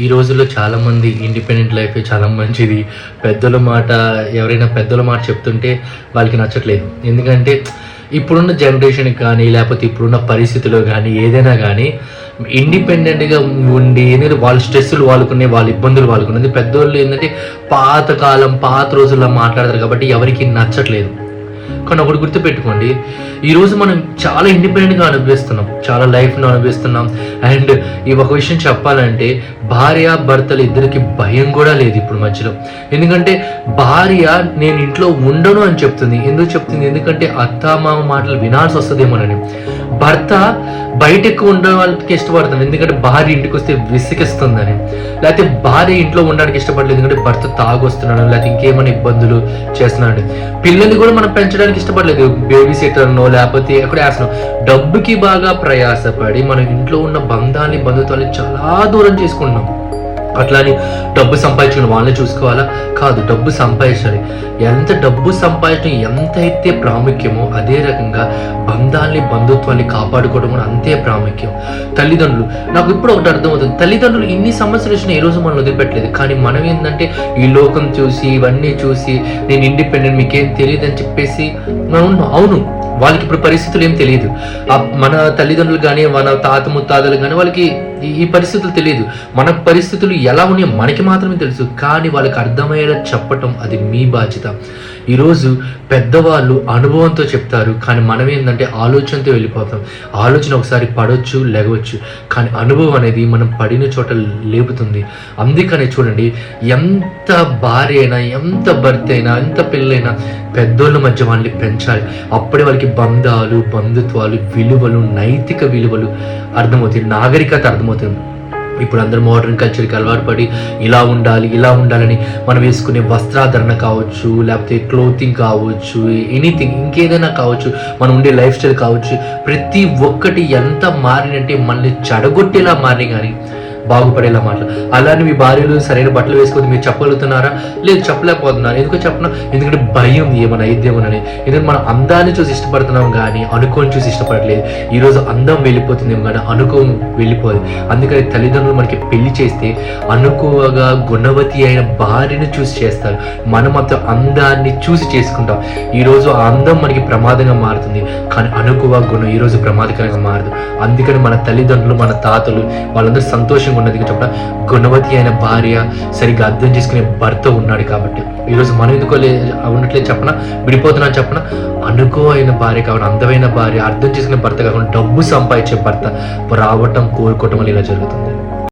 ఈ రోజుల్లో చాలామంది ఇండిపెండెంట్ లైఫ్ చాలా మంచిది. పెద్దల మాట ఎవరైనా పెద్దల మాట చెప్తుంటే వాళ్ళకి నచ్చట్లేదు. ఎందుకంటే ఇప్పుడున్న జనరేషన్కి కానీ లేకపోతే ఇప్పుడున్న పరిస్థితుల్లో కానీ ఏదైనా కానీ ఇండిపెండెంట్గా ఉండి ఏంటంటే వాళ్ళ స్ట్రెస్సులు వాళ్ళకునే వాళ్ళ ఇబ్బందులు వాళ్ళకున్నది పెద్దోళ్ళు ఏంటంటే పాతకాలం పాత రోజుల్లో మాట్లాడతారు కాబట్టి ఎవరికి నచ్చట్లేదు. కానీ ఒకటి గుర్తుపెట్టుకోండి ఈరోజు మనం చాలా ఇండిపెండెంట్గా అనుభవిస్తున్నాం చాలా లైఫ్ను అనుభవిస్తున్నాం. అండ్ ఈ ఒక విషయం చెప్పాలంటే భార్య భర్తలు ఇద్దరికి భయం కూడా లేదు ఇప్పుడు మధ్యలో. ఎందుకంటే భార్య నేను ఇంట్లో ఉండను అని చెప్తుంది. ఎందుకు చెప్తుంది? ఎందుకంటే అత్త మామ మాటలు వినాల్సి వస్తుందేమోనని. భర్త బయట ఎక్కువ ఉండే వాళ్ళకి ఇష్టపడుతుంది. ఎందుకంటే భార్య ఇంటికి వస్తే విసిగిస్తుందని. లేకపోతే భార్య ఇంట్లో ఉండడానికి ఇష్టపడలేదు. ఎందుకంటే భర్త తాగొస్తున్నాడు లేకపోతే ఇంకేమైనా ఇబ్బందులు చేస్తున్నాడు. పిల్లల్ని కూడా మనం పెంచడానికి ఇష్టపడలేదు. బేబీ సిటర్నో లేకపోతే ఎక్కడ వేస్తున్నాం డబ్బుకి బాగా ప్రయాసపడి మనం ఇంట్లో ఉన్న బంధాన్ని బంధుత్వాన్ని చాలా దూరం చేసుకుంటున్నాం అట్లా అని డబ్బు సంపాదించుకుని వాళ్ళని చూసుకోవాలా? కాదు డబ్బు సంపాదించాలి ఎంత డబ్బు సంపాదించడం ఎంత అయితే ప్రాముఖ్యమో అదే రకంగా బంధాల్ని బంధుత్వాన్ని కాపాడుకోవడం కూడా అంతే ప్రాముఖ్యం. తల్లిదండ్రులు నాకు ఇప్పుడు ఒకటి అర్థమవుతుంది. తల్లిదండ్రులు ఇన్ని సమస్యలు వచ్చినా ఈ రోజు మనం వదిలిపెట్టలేదు. కానీ మనం ఏంటంటే ఈ లోకం చూసి ఇవన్నీ చూసి నేను ఇండిపెండెంట్ మీకేం తెలియదు అని చెప్పేసి మనం అవును. వాళ్ళకి ఇప్పుడు పరిస్థితులు ఏం తెలియదు. మన తల్లిదండ్రులు కానీ మన తాత ముత్తాతలు కానీ వాళ్ళకి ఈ- పరిస్థితులు తెలియదు. మన పరిస్థితులు ఎలా ఉన్నాయో మనకి మాత్రమే తెలుసు. కానీ వాళ్ళకి అర్థమయ్యేలా చెప్పటం అది మీ బాధ్యత. ఈరోజు పెద్దవాళ్ళు అనుభవంతో చెప్తారు. కానీ మనం ఏంటంటే ఆలోచనతో వెళ్ళిపోతాం. ఆలోచన ఒకసారి పడవచ్చు లేవచ్చు కానీ అనుభవం అనేది మనం పడిన చోట లేపుతుంది. అందుకనే చూడండి ఎంత భార్య అయినా ఎంత భర్త అయినా ఎంత పిల్లైనా పెద్దోళ్ళ మధ్య వాళ్ళని పెంచాలి. అప్పుడే వాళ్ళకి బంధాలు బంధుత్వాలు విలువలు నైతిక విలువలు అర్థమవుతాయి నాగరికత అర్థమవుతుంది. ఇప్పుడు అందరూ మోడర్న్ కల్చర్కి అలవాటు పడి ఇలా ఉండాలి ఇలా ఉండాలని మనం వేసుకునే వస్త్రాధరణ కావచ్చు లేకపోతే క్లోతింగ్ కావచ్చు ఎనీథింగ్ ఇంకేదైనా కావచ్చు మనం ఉండే లైఫ్ స్టైల్ కావచ్చు ప్రతి ఒక్కటి ఎంత మారినంటే మనల్ని చెడగొట్టేలా మారి కానీ బాగుపడేలా మాటలు అలానే మీ భార్యలు సరైన బట్టలు వేసుకొని మీరు చెప్పగలుగుతున్నారా? లేదు చెప్పలేకపోతున్నారు ఎందుకు చెప్పిన? ఎందుకంటే భయం ఏమైనా అయిద్దేమోనని ఎందుకంటే మనం అందాన్ని చూసి ఇష్టపడుతున్నాం కానీ అనుకోని చూసి ఇష్టపడలేదు ఈరోజు అందం వెళ్ళిపోతుందేమో కానీ అనుకోని వెళ్ళిపోదు. అందుకని తల్లిదండ్రులు మనకి పెళ్ళి చేస్తే అనుకోగా గుణవతి అయిన భార్యను చూసి చేస్తారు. మనం అంత అందాన్ని చూసి చేసుకుంటాం. ఈరోజు ఆ అందం మనకి ప్రమాదంగా మారుతుంది. కానీ అనుకువ గుణం ఈరోజు ప్రమాదకరంగా మారదు. అందుకని మన తల్లిదండ్రులు మన తాతలు వాళ్ళందరూ సంతోషంగా ఉన్నది చెప్ప గుణవతి అయిన భార్య సరిగ్గా అర్థం చేసుకునే భర్త ఉన్నాడు కాబట్టి. ఈరోజు మనం ఎందుకోలే ఉన్నట్లే చెప్పన? విడిపోతున్నా చెప్పన? అనుకో అయిన భార్య కాకుండా అందమైన భార్య అర్థం చేసుకునే భర్త కాకుండా డబ్బు సంపాదించే భర్త రావటం కోరుకోవటం వల్ల ఇలా జరుగుతుంది.